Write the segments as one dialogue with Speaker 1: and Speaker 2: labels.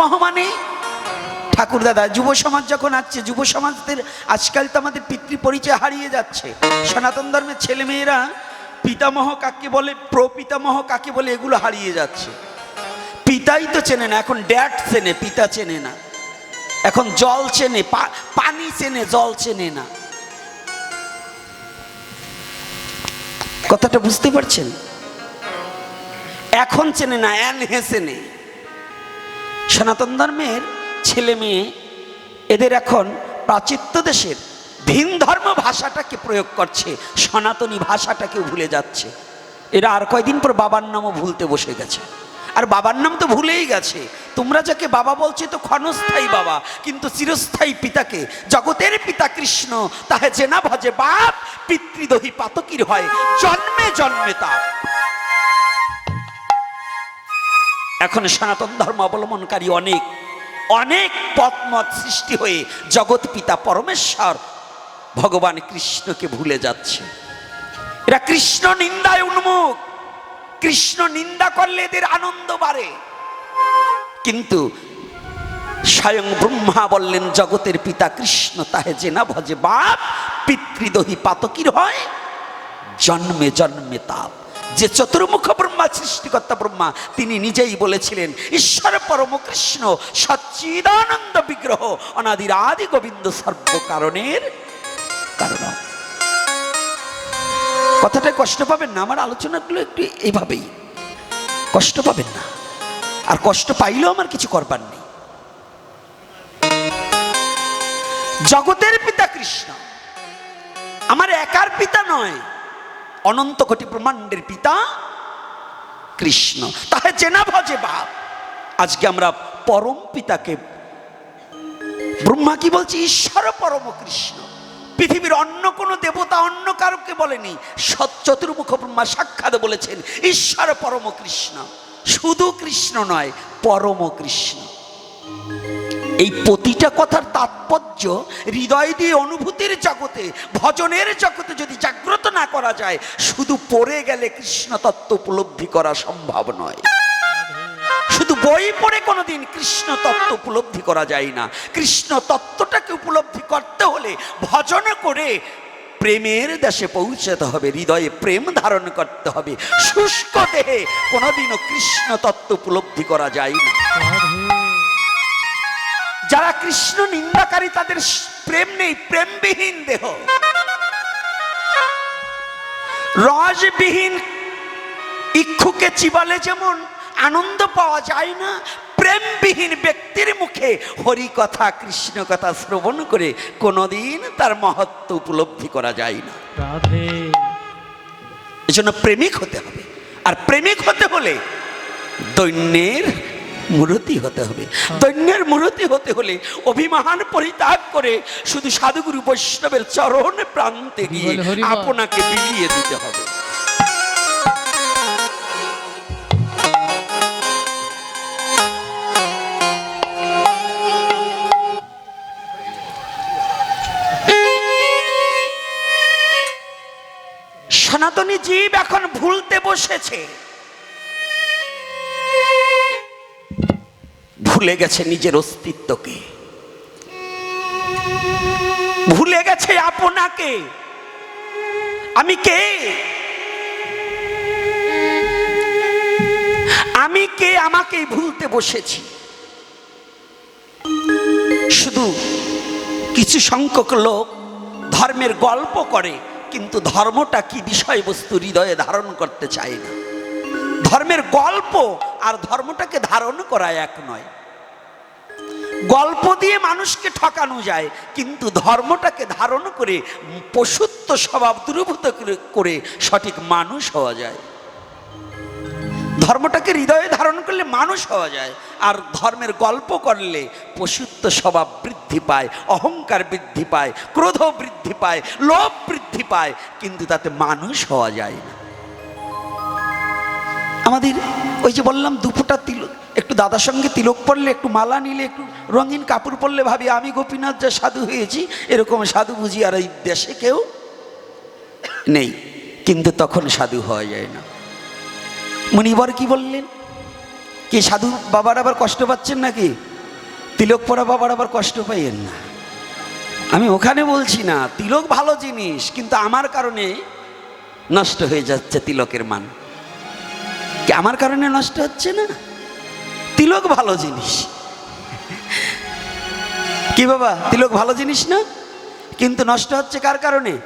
Speaker 1: পিতামহ মানে ঠাকুর দাদা, যুব সমাজ যখন আসছে, যুব সমাজদের আজকাল তো আমাদের পিতৃ পরিচয় হারিয়ে যাচ্ছে। সনাতন ধর্মের ছেলেমেয়েরা পিতামহ কাকে বলে, প্রপিতামহ কাকে বলে, এগুলো হারিয়ে যাচ্ছে। পিতাই তো চেনে না, এখন ড্যাড চেনে, পিতা চেনে না। এখন জল চেনে পানি চেনে, জল চেনে না। কথাটা বুঝতে পারছেন? এখন চেনে না অ্যান হেসেনে সনাতন ধর্মের ছেলে মেয়ে, এদের এখন প্রাচিত্য দেশের ভিন ধর্ম ভাষাটাকে প্রয়োগ করছে, সনাতনী ভাষাটাকে ভুলে যাচ্ছে। এরা আর কয়দিন পর বাবার নামও ভুলতে বসে গেছে। আর বাবার নাম তো ভুলেই গেছে। তোমরা যাকে বাবা বলছে তো ক্ষণস্থায়ী বাবা, কিন্তু চিরস্থায়ী পিতাকে, জগতের পিতা কৃষ্ণ, তাহে জেনা ভজে বাপ, পিতৃদহী পাতকির হয়, জন্মে জন্মে তাপ। এখন সনাতন ধর্ম অবলম্বনকারী অনেক অনেক পথমত সৃষ্টি হয়ে জগৎ পিতা পরমেশ্বর ভগবান কৃষ্ণকে ভুলে যাচ্ছে। এরা কৃষ্ণ নিন্দায় উন্মুখ, কৃষ্ণ নিন্দা করলে এদের আনন্দ বাড়ে। কিন্তু স্বয়ং ব্রহ্মা বললেন, জগতের পিতা কৃষ্ণ, তাহে যে না ভজে বাপ, পিতৃদহী পাতকির হয়, জন্মে জন্মে তাপ। যে চতুর্মুখ ব্রহ্মা, সৃষ্টিকর্তা ব্রহ্মা, তিনি নিজেই বলেছিলেন, ঈশ্বর পরম কৃষ্ণ, সচ্চিদানন্দ বিগ্রহ অনাদির আদি গোবিন্দ সর্ব কারণের কারণ। কথাটা কষ্ট পাবেন না, আমার আলোচনাগুলো একটু এইভাবেই। কষ্ট পাবেন না। আর কষ্ট পাইলেও আমার কিছু করবার নেই। জগতের পিতা কৃষ্ণ। আমার একার পিতা নয় অনন্ত কোটি ব্রহ্মাণ্ডের পিতা কৃষ্ণ। তাহে চেনা ভজে বাপ। আজকে আমরা পরম পিতাকে, ব্রহ্মা কি বলছে? ঈশ্বর পরম কৃষ্ণ। পৃথিবীর অন্য কোনো দেবতা অন্য কারোকে বলেনি। সৎ চতুর্মুখ ব্রহ্মা সাক্ষাৎ বলেছেন, ঈশ্বর পরম কৃষ্ণ। শুধু কৃষ্ণ নয়, পরম কৃষ্ণ। এই প্রতিটা কথার তাৎপর্য হৃদয় দিয়ে অনুভূতির জগতে, ভজনের জগতে যদি জাগ্রত না করা যায়, শুধু পড়ে গেলে কৃষ্ণ তত্ত্ব উপলব্ধি করা সম্ভব নয়। শুধু বই পড়ে কোনোদিন কৃষ্ণ তত্ত্ব উপলব্ধি করা যায় না। কৃষ্ণ তত্ত্বটাকে উপলব্ধি করতে হলে ভজন করে প্রেমের দেশে পৌঁছাতে হবে, হৃদয়ে প্রেম ধারণ করতে হবে। শুষ্ক দেহে কোনোদিনও কৃষ্ণ তত্ত্ব উপলব্ধি করা যায় না। যারা কৃষ্ণ নিন্দাকারী তাদের প্রেম নেই প্রেমবিহীন দেহ। রসবিহীন ইক্ষুকে চিবালে যেমন আনন্দ পাওয়া যায় না প্রেমবিহীন ব্যক্তির মুখে হরি কথা কৃষ্ণ কথা শ্রবণ করে কোনোদিন তার মহত্ব উপলব্ধি করা যায় না। এজন্য প্রেমিক হতে হবে। আর প্রেমিক হতে হলে দৈন্যের মূরতি হতে হবে। দৈন্যের মূরতি হতে হলে অভিমান পরিত্যাগ করে শুধু সাধুগুরু বৈষ্ণবের চরণ প্রান্তে গিয়ে। আপনাকে বিলিয়ে দিতে হবে। সনাতনী জীব এখন ভুলতে বসেছে। ভুলে গেছে নিজের অস্তিত্বকে। ভুলে গেছে আপনাকে। আমি কে? আমি কে? আমাকেই ভুলতে বসেছি। শুধু কিছু সংখ্যক লোক ধর্মের গল্প করে, কিন্তু ধর্মটা কি বিষয়বস্তু হৃদয়ে ধারণ করতে চায় না? ধর্মের গল্প আর ধর্মটাকে ধারণ করা এক নয়। গল্প দিয়ে মানুষকে ঠকানো যায়, কিন্তু ধর্মটাকে ধারণ করে পশুত্ব স্বভাব দূরীভূত করে- সঠিক মানুষ হওয়া যায়। ধর্মটাকে হৃদয়ে ধারণ করলে মানুষ হওয়া যায়, আর ধর্মের গল্প করলে পশুত্ব স্বভাব বৃদ্ধি পায়, অহংকার বৃদ্ধি পায় ক্রোধ বৃদ্ধি পায়, লোভ বৃদ্ধি পায়, কিন্তু তাতে মানুষ হওয়া যায় না। আমাদের ওই যে বললাম দুপুটা তিলক একটু দাদার সঙ্গে তিলক পড়লে একটু মালা নিলে, একটু রঙিন কাপড় পরলে ভাবি, আমি গোপীনাথ যা সাধু হয়েছি, এরকম সাধু বুঝি আর এই দেশে কেউ নেই। কিন্তু তখন সাধু হওয়া যায় না। মুনিবর কি বললেন? কি সাধু বাবার আবার কষ্ট পাচ্ছেন নাকি? তিলক পরা বাবার আবার কষ্ট পাইয়েন না। আমি ওখানে বলছি না, তিলক ভালো জিনিস, কিন্তু আমার কারণে নষ্ট হয়ে যাচ্ছে তিলকের মান। কি আমার কারণে নষ্ট হচ্ছে না? তিলক ভালো জিনিস। কি বাবা, তিলক ভালো জিনিস না? কিন্তু নষ্ট হচ্ছে কার কারণে?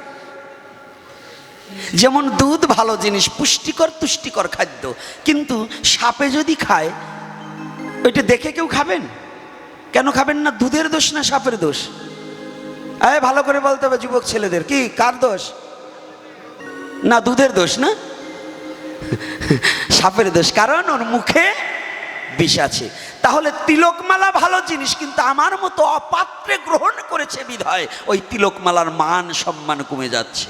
Speaker 1: যেমন দুধ ভালো জিনিস, পুষ্টিকর, তুষ্টিকর খাদ্য। কিন্তু সাপে যদি খায়, ওইটা দেখে কেউ খাবেন? কেন খাবেন না? দুধের দোষ না সাপের দোষ? আয়, ভালো করে বলতে হবে যুবক ছেলেদের। কি, কার দোষ? না, দুধের দোষ না? সাপের দোষ কারণ ওর মুখে বিষ আছে। তাহলে তিলকমালা ভালো জিনিস, কিন্তু আমার মতো অপাত্রে গ্রহণ করেছে বিধায় ওই তিলকমালার মান সম্মান কমে যাচ্ছে।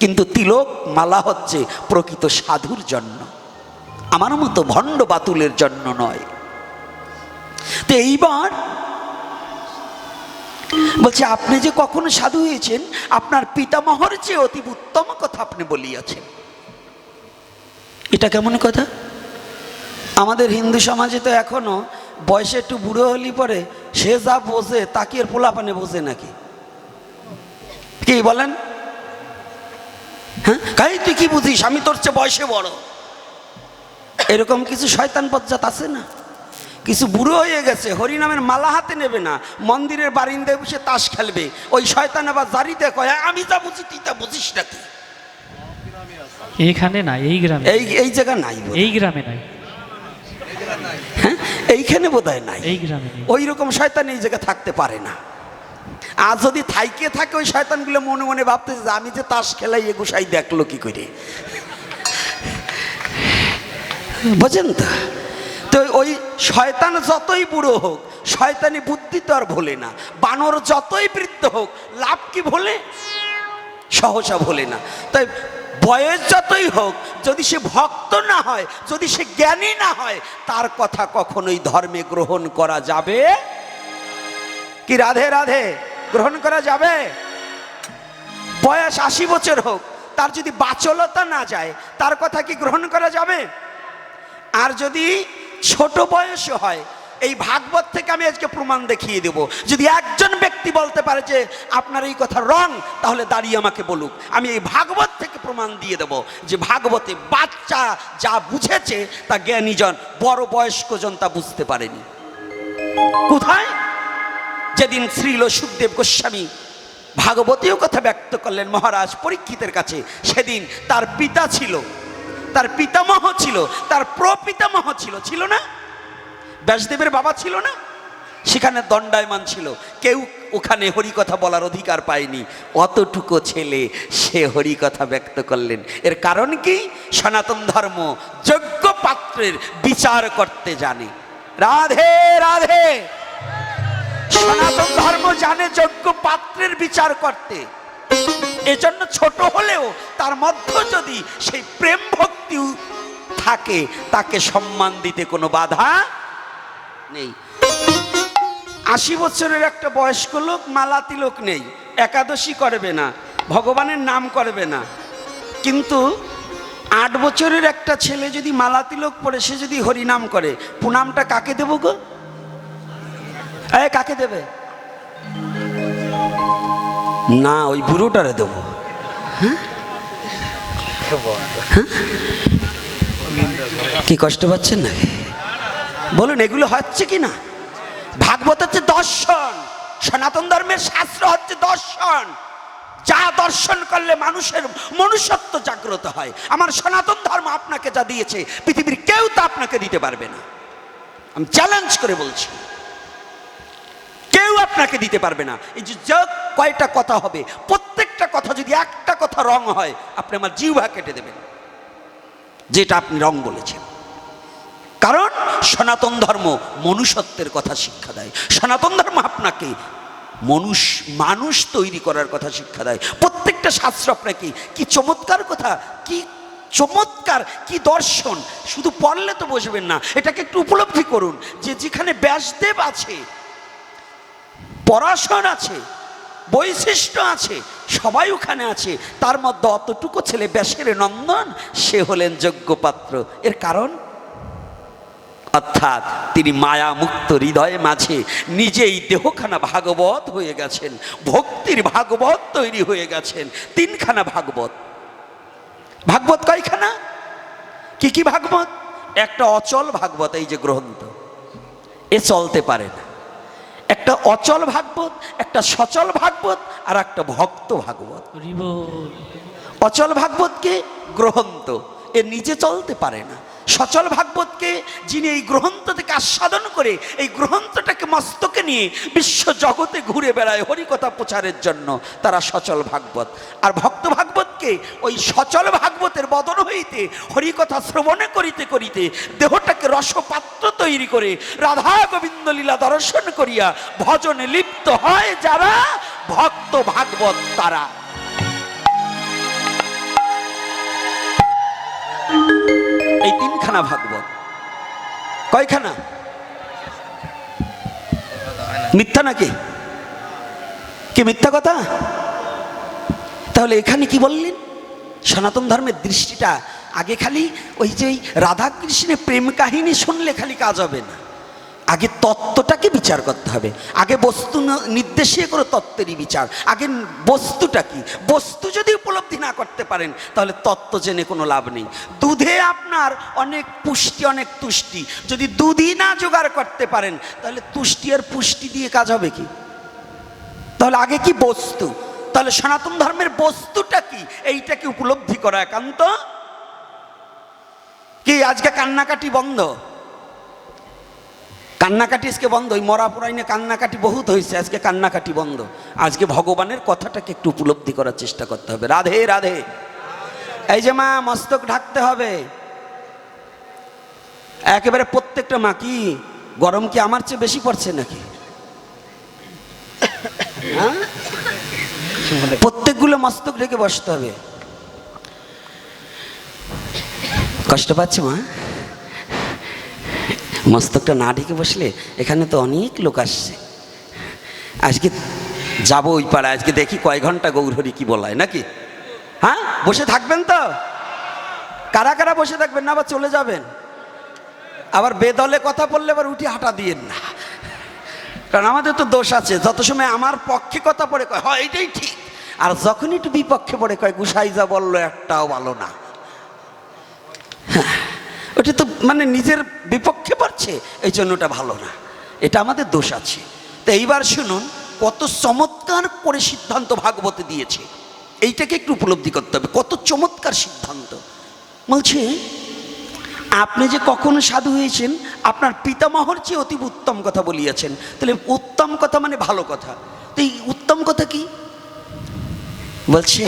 Speaker 1: কিন্তু তিলক মালা হচ্ছে প্রকৃত সাধুর জন্য, আমার মতো ভণ্ড বাতুলের জন্য নয়। তো এইবার বলছে, আপনি যে কখনো সাধু হয়েছেন, আপনার পিতামহর চেয়ে অতি উত্তম কথা আপনি বলিয়াছেন। এটা কেমন কথা? আমাদের হিন্দু সমাজে তো এখনও বয়সে একটু বুড়ো হলি পরে সে যা বোঝে তাকে এর পোলাপানে বোঝে নাকি? কি বলেন? হ্যাঁ? তুই কি বুঝিস? আমি তোর চেয়ে বয়সে বড়। এরকম কিছু শয়তান পজ্জাত আছে না? কিছু বুড়ো হয়ে গেছে, হরিনামের মালা হাতে নেবে না, মন্দিরের বারিন্দায় বসে তাস খেলবে। ওই শয়তান আবার জারিতে কয় আমি যা বুঝি তুই তা বুঝিস নাকি?
Speaker 2: এইখানে না এই গ্রামে
Speaker 1: এই এই জায়গা নাই
Speaker 2: এই গ্রামে নাই।
Speaker 1: হ্যাঁ? এইখানে বোধহয় নাই।
Speaker 2: এই গ্রামে
Speaker 1: ওই রকম শয়তান এই জায়গায় থাকতে পারে না। আর যদি থাইকে থাকে ওই শয়তানগুলো মনে মনে ভাবতেছে যে আমি যে তাস খেলাই এ গোসাই দেখল কি করে? বোঝেন তো? তো ওই শয়তান যতই বুড়ো হোক শয়তানি বুদ্ধি তো আর ভোলে না। বানর যতই বৃদ্ধ হোক লাভ কি ভোলে? সহসা ভোলে না। তাই বয়স যতই হোক, যদি সে ভক্ত না হয়, যদি সে জ্ঞানী না হয়, তার কথা কখনোই ধর্মে গ্রহণ করা যাবে? কি রাধে রাধে, গ্রহণ করা যাবে? বয়স আশি বছর হোক, তার যদি বাচলতা না যায়, তার কথা কি গ্রহণ করা যাবে? আর যদি ছোট বয়স হয় এই ভাগবত থেকে আমি আজকে প্রমাণ দেখিয়ে দেব। যদি একজন ব্যক্তি বলতে পারে যে, আপনার এই কথা রং, তাহলে দাঁড়িয়ে আমাকে বলুক। আমি এই ভাগবত থেকে প্রমাণ দিয়ে দেব যে ভাগবতে বাচ্চা যা বুঝেছে, তা জ্ঞানীজন বড় বয়স্কজন তা বুঝতে পারেনি। কোথায়? যেদিন শ্রীল সুখদেব গোস্বামী ভাগবতীয় কথা ব্যক্ত করলেন মহারাজ পরীক্ষিতের কাছে, সেদিন তার পিতা ছিল, তার পিতামহ ছিল, তার প্রপিতামহ ছিল ছিল না? ব্যাসদেবের বাবা ছিল না? সেখানে দণ্ডায়মান ছিল। কেউ ওখানে হরিকথা বলার অধিকার পায়নি। অতটুকু ছেলে, সে হরিকথা ব্যক্ত করলেন। এর কারণ কি? সনাতন ধর্ম যোগ্য পাত্রের বিচার করতে জানে। রাধে রাধে! সনাতন ধর্ম জানে যোগ্য পাত্রের বিচার করতে। এজন্য ছোট হলেও তার মধ্যে যদি সেই প্রেম ভক্তি থাকে, তাকে সম্মান দিতে কোনো বাধা নেই। আশি বছরের একটা বয়স্ক লোক মালা তিলক নেই, একাদশী করবে না, ভগবানের নাম করবে না। কিন্তু আট বছরের একটা ছেলে যদি মালা তিলক পড়ে, সে যদি হরিনাম করে, পুনামটা কাকে দেবো গো? কাকে দেবে? না, ওই বুড়োটারে দেব। কি কষ্ট পাচ্ছেন না বলুন, এগুলো হচ্ছে কি না ভাগবত হচ্ছে দর্শন, সনাতন ধর্মের শাস্ত্র হচ্ছে দর্শন। যা দর্শন করলে মানুষের মনুষ্যত্ব জাগ্রত হয়। আমার সনাতন ধর্ম আপনাকে যা দিয়েছে, পৃথিবীর কেউ তা আপনাকে দিতে পারবে না। আমি চ্যালেঞ্জ করে বলছি, কেউ আপনাকে দিতে পারবে না। এই যে কয়টা কথা হবে, প্রত্যেকটা কথা যদি একটা কথা রং হয়, আপনি আমার জিহ্বা কেটে দেবেন। যেটা আপনি রং বলেছেন। কারণ সনাতন ধর্ম মনুষ্যত্বের কথা শিক্ষা দেয়। সনাতন ধর্ম আপনাকে মনুষ, মানুষ তৈরি করার কথা শিক্ষা দেয়। প্রত্যেকটা শাস্ত্র আপনাকে কি চমৎকার কথা, কি চমৎকার, কি দর্শন, শুধু পড়লে তো বসবেন না, এটাকে একটু উপলব্ধি করুন যে যেখানে ব্যাসদেব আছে পড়াশোন আছে, বৈশিষ্ট্য আছে, সবাই ওখানে আছে, তার মধ্যে অতটুকু ছেলে ব্যাসের নন্দন, সে হলেন যোগ্য পাত্র এর কারণ? অর্থাৎ তিনি মায়া মুক্ত হৃদয়ে মাঝে নিজেই দেহখানা ভাগবত হয়ে গেছেন ভক্তির ভাগবত তৈরি হয়ে গেছেন তিনখানা ভাগবত। ভাগবত কয়খানা? কি কি ভাগবত? একটা অচল ভাগবত এই যে গ্রন্থ এ চলতে পারে না। একটা অচল ভাগবত একটা সচল ভাগবত আর একটা ভক্ত ভাগবত। অচল ভাগবতকে গ্রহন্ত এ নিজে চলতে পারে না। সচল ভাগবতকে যিনি এই গ্রন্থ থেকে আস্বাদন করে এই গ্রন্থটাকে মস্তকে নিয়ে বিশ্ব জগতে ঘুরে বেড়ায় হরিকথা প্রচারের জন্য তারা সচল ভাগবত। আর ভক্ত ভাগবতকে ওই সচল ভাগবতের বদন হইতে, হরিকথা শ্রবণে করিতে করিতে দেহটাকে রসপাত্র তৈরি করে রাধা গোবিন্দ লীলা দর্শন করিয়া ভজনে লিপ্ত হয় যারা ভক্ত ভাগবত তারা। এই তিনখানা ভাগবত। কয়খানা? মিথ্যা নাকি? কি মিথ্যা কথা? তাহলে এখানে কি বললেন? সনাতন ধর্মের দৃষ্টিটা আগে খালি ওই যে রাধাকৃষ্ণের প্রেম কাহিনী শুনলে খালি কাজ হবে না। আগে তত্ত্বটাকে বিচার করতে হবে। আগে বস্তু নির্দেশে করে তত্ত্বেরই বিচার। আগে বস্তুটা কি? বস্তু যদি উপলব্ধি না করতে পারেন, তাহলে তত্ত্ব জেনে কোনো লাভ নেই। দুধে আপনার অনেক পুষ্টি, অনেক তুষ্টি। যদি দুধই না জোগাড় করতে পারেন, তাহলে তুষ্টি আর পুষ্টি দিয়ে কাজ হবে কি? তাহলে আগে কি বস্তু? তাহলে সনাতন ধর্মের বস্তুটা কি? এইটাকে উপলব্ধি করা একান্ত। কি, আজকে কান্নাকাটি বন্ধ? কান্নাকাটি আজকে বন্ধ, ওই মরা পড়াইনে কান্নাকাটি বহুত হয়েছে, আজকে কান্নাকাটি বন্ধ। আজকে ভগবানের কথাটাকে একটু উপলব্ধি করার চেষ্টা করতে হবে। রাধে রাধে। এই যে মা, মস্তক ঢাকতে হবে। একেবারে প্রত্যেকটা মা, কি, গরম কি আমার চেয়ে বেশি পড়ছে নাকি? হ্যাঁ? প্রত্যেকগুলো মস্তক ঢেকে বসতে হবে। কষ্ট পাচ্ছে মা? মস্তকটা না ঢেকে বসলে এখানে তো অনেক লোক আসছে। আজকে যাব ওই পাড়ায় আজকে দেখি কয় ঘণ্টা গৌরহরি কি বলায় নাকি? হ্যাঁ? বসে থাকবেন তো? কারা কারা বসে থাকবেন না আবার চলে যাবেন? আবার বেদলে কথা বললে আবার উঠে হাঁটা দিয়েন না। কারণ আমাদের তো দোষ আছে যত সময় আমার পক্ষে কথা পড়ে কয় হয় এটাই ঠিক। আর যখন একটু বিপক্ষে পড়ে কয় গুসাইজা বলল একটাও ভালো না। হ্যাঁ, ওটা তো মানে নিজের বিপক্ষে পারছে, এই জন্য ওটা ভালো না। এটা আমাদের দোষ আছে। তো এইবার শুনুন, কত চমৎকার করে সিদ্ধান্ত ভাগবতে দিয়েছে। এইটাকে একটু উপলব্ধি করতে হবে, কত চমৎকার সিদ্ধান্ত। বলছে, আপনি যে কখনো সাধু হয়েছেন, আপনার পিতামহর চেয়ে অতীব উত্তম কথা বলিয়াছেন। তাহলে উত্তম কথা মানে ভালো কথা। তো এই উত্তম কথা কি? বলছে,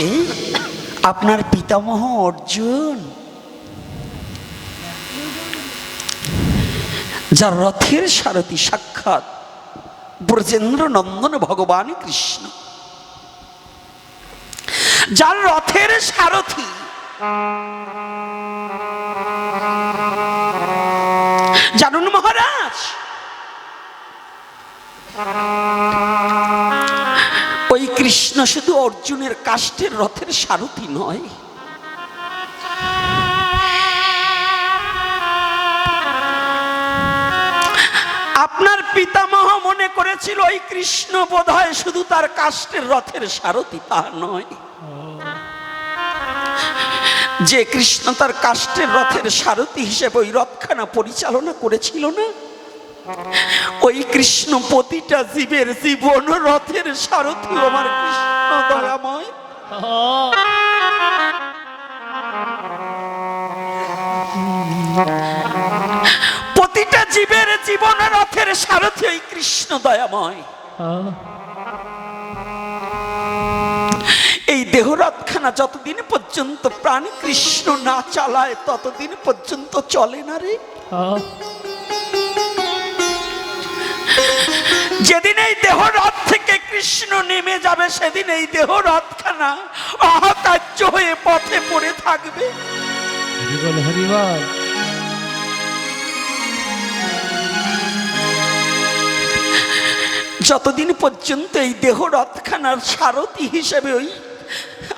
Speaker 1: আপনার পিতামহ অর্জুন। যার রথের সারথি সাক্ষাৎ ব্রজেন্দ্র নন্দন ভগবান কৃষ্ণ। যার রথের সারথি জানুন মহারাজ, ওই কৃষ্ণ শুধু অর্জুনের কাষ্টের রথের সারথি নয় করেছিল ওই কৃষ্ণ বোধহয় শুধু তার কাষ্টের রথের সারথি তা নয়। যে কৃষ্ণ তার কাষ্টের রথের সারথি হিসেবে ওই রথখানা পরিচালনা করেছিল না? ওই কৃষ্ণ প্রতিটা জীবের জীবন রথের সারথি আমার কৃষ্ণ দয়াময়। প্রতিটা জীবের জীবন রথের সারথি ওই কৃষ্ণ দয়াময়। এই দেহরথখানা যতদিন পর্যন্ত প্রাণ কৃষ্ণ না চালায় ততদিন পর্যন্ত চলে না রে। যেদিন এই দেহ রথ থেকে কৃষ্ণ নেমে যাবে সেদিন এই দেহ রথখানা অহকার্য হয়ে পথে পড়ে থাকবে।
Speaker 2: হরিবল হরিবল।
Speaker 1: যতদিন পর্যন্ত এই দেহ রথখানার সারথি হিসেবে ওই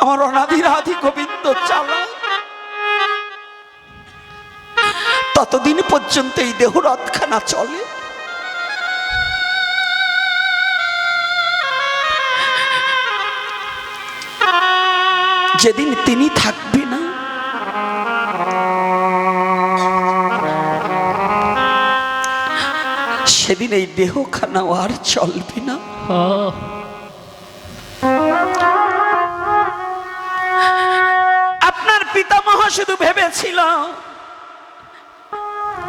Speaker 1: আমার অনাধিরাধি গোবিন্দ চালায়, ততদিন পর্যন্ত এই দেহ রথখানা চলে। যেদিন তিনি থাকবে সেদিন এই দেহখানাও আর চলবে না। আপনার পিতামহ শুধু ভেবেছিল,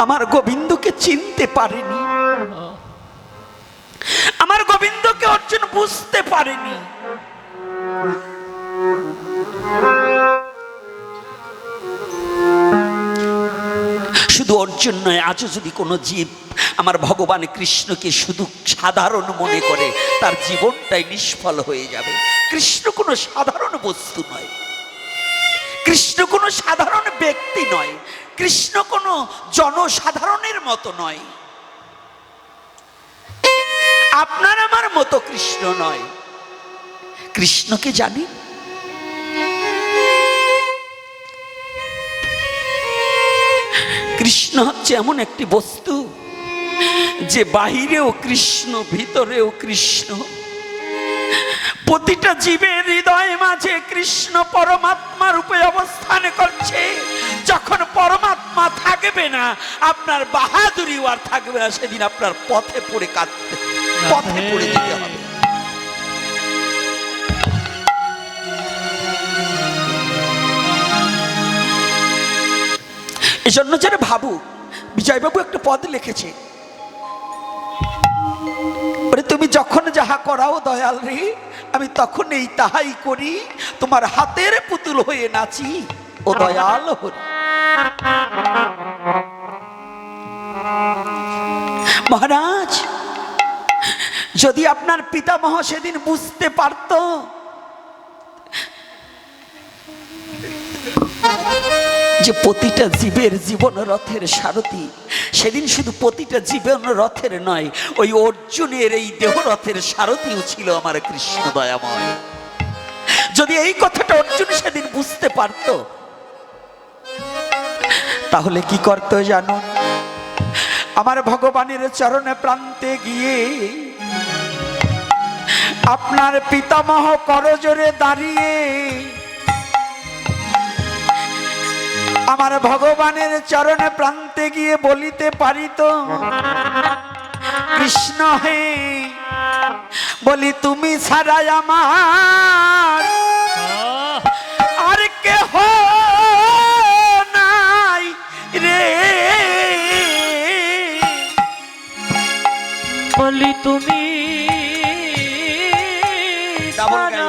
Speaker 1: আমার গোবিন্দকে চিনতে পারেনি। আমার গোবিন্দকে অর্জুন বুঝতে পারেনি। শুধু অর্জুন নয়, আজও যদি কোনো জীব আমার ভগবান কৃষ্ণকে শুধু সাধারণ মনে করে তার জীবনটাই নিষ্ফল হয়ে যাবে। কৃষ্ণ কোনো সাধারণ বস্তু নয়। কৃষ্ণ কোনো সাধারণ ব্যক্তি নয়। কৃষ্ণ কোনো জনসাধারণের মতো নয়। আপনার আমার মতো কৃষ্ণ নয়। কৃষ্ণকে জানি। কৃষ্ণ হচ্ছে এমন একটি বস্তু যে বাহিরেও কৃষ্ণ ভিতরেও কৃষ্ণ। প্রতিটা জীবের হৃদয় মাঝে কৃষ্ণ পরমাত্মা রূপে অবস্থান করছে। যখন পরমাত্মা থাকবে না আপনার বাহাদুরি আর থাকবে না সেদিন আপনার পথে পড়ে কাঁদতে পথে পড়ে যেতে হবে। এজন্য যেন ভাবু বিজয়বাবু একটা পদ লিখেছে। তুমি যখন যাহা করাও দয়াল রে, আমি তখন এই তাহাই করি, তোমার হাতের পুতুল হয়ে নাচি, ও দয়াল হরি। মহারাজ, যদি আপনার পিতামহ সেদিন বুঝতে পারত যে প্রতিটা জীবের জীবন রথের সারথি, সেদিন শুধু প্রতিটা জীবন রথের নয়, ওই অর্জুনের এই দেহ রথের সারথিও ছিল আমার কৃষ্ণ দয়াময়। যদি এই কথাটা অর্জুন সেদিন বুঝতে পারত, তাহলে কি করতো জানুন আমার ভগবানের চরণে প্রান্তে গিয়ে আপনার পিতামহ করজোরে দাঁড়িয়ে আমার ভগবানের চরণে প্রান্তে গিয়ে বলিতে পারিত কৃষ্ণ হে বলি তুমি ছাড়াই আমার আর কেহ নাই রে।
Speaker 2: বলি তুমি ছাড়া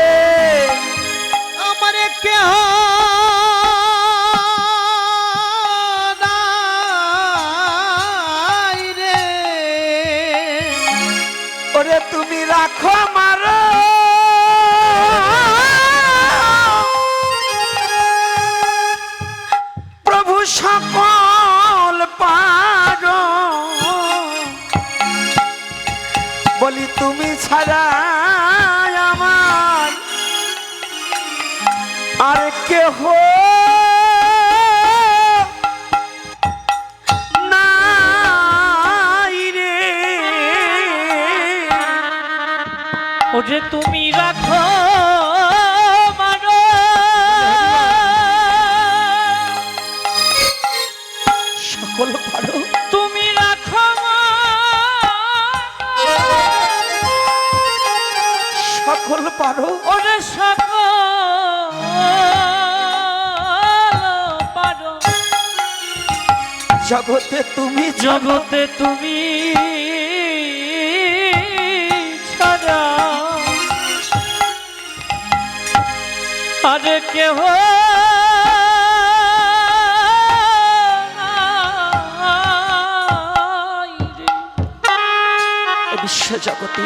Speaker 1: পারো?
Speaker 2: ওরে
Speaker 1: পারো। জগতে তুমি
Speaker 2: জগতে তুমি আরে আর কেহ
Speaker 1: বিশ্ব জগতে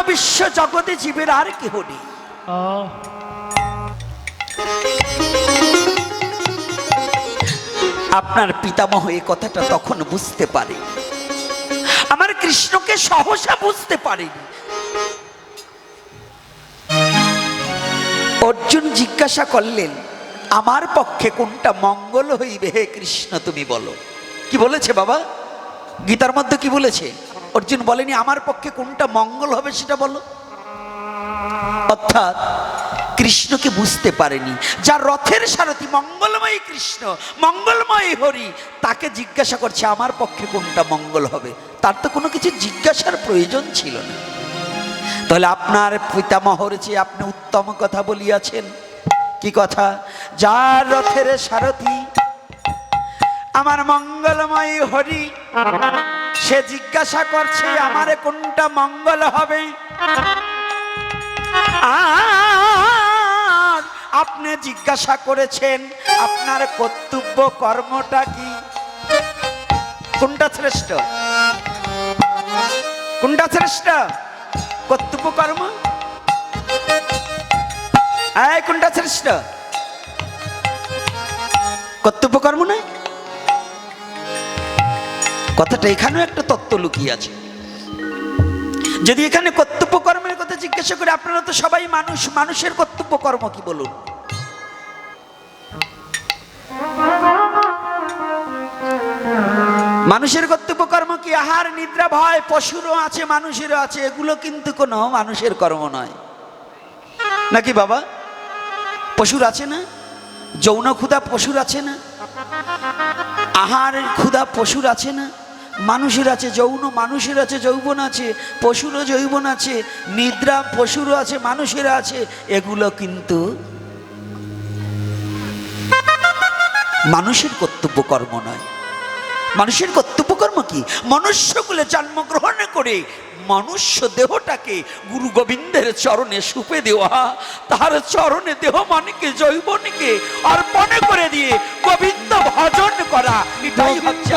Speaker 1: ভিন্ন বিশ্ব জগতে জীবের আর কেহ নেই। আপনার পিতামহ এই কথাটা তখন বুঝতে পারে। আমার কৃষ্ণকে সহসা বুঝতে পারেনি। অর্জুন জিজ্ঞাসা করলেন আমার পক্ষে কোনটা মঙ্গল হইবে? হে কৃষ্ণ তুমি বলো। কি বলেছে বাবা? গীতার মধ্যে কি বলেছে? অর্জুন বলেনি, আমার পক্ষে কোনটা মঙ্গল হবে সেটা বলো। অর্থাৎ কৃষ্ণকে বুঝতে পারেনি যার রথের সারথি, মঙ্গলময় কৃষ্ণ, মঙ্গলময় হরি, তাকে জিজ্ঞাসা করছে, আমার পক্ষে কোনটা মঙ্গল হবে? তার তো কোনো কিছু জিজ্ঞাসার প্রয়োজন ছিল না। তাহলে আপনার পিতামহর চেয়ে আপনি উত্তম কথা বলিয়াছেন। কি কথা? যার রথের সারথি, আমার মঙ্গলময়ী হরি সে জিজ্ঞাসা করছে, আমারে কোনটা মঙ্গল হবে? আপনি জিজ্ঞাসা করেছেন, আপনার কর্তব্য কর্মটা কি? কোনটা শ্রেষ্ঠ? কোনটা শ্রেষ্ঠ? কর্তব্য কর্ম? কোনটা শ্রেষ্ঠ? কর্তব্য কর্ম নয়? কথাটা এখানেও একটা তত্ত্ব লুকিয়ে আছে। যদি এখানে কর্তব্য কর্মের কথা জিজ্ঞাসা করে, আপনারা তো সবাই মানুষ, মানুষের কর্তব্য কর্ম কি বলুন? মানুষের কর্তব্য কর্ম কি? আহার, নিদ্রা, ভয়, পশুরও আছে, মানুষেরও আছে, এগুলো কিন্তু কোনো মানুষের কর্ম নয়। নাকি বাবা? পশুর আছে না? যৌন ক্ষুধা পশুর আছে না? আহার ক্ষুধা পশুর আছে না? মানুষের আছে যৌন মানুষের আছে যৌবন আছে পশুরও যৌবন আছে নিদ্রা পশুরও আছে মানুষের আছে এগুলো কিন্তু মানুষের কর্তব্য কর্ম নয়। মানুষের কর্তব্য কর্ম কি? মনুষ্যকুলে জন্মগ্রহণ করে মনুষ্য দেহটাকে গুরু গোবিন্দের চরণে সুপে দেওয়া তার চরণে দেহ মনকে জৈবনকে অর্পণ করে দিয়ে গোবিন্দ ভজন করা এটাই হচ্ছে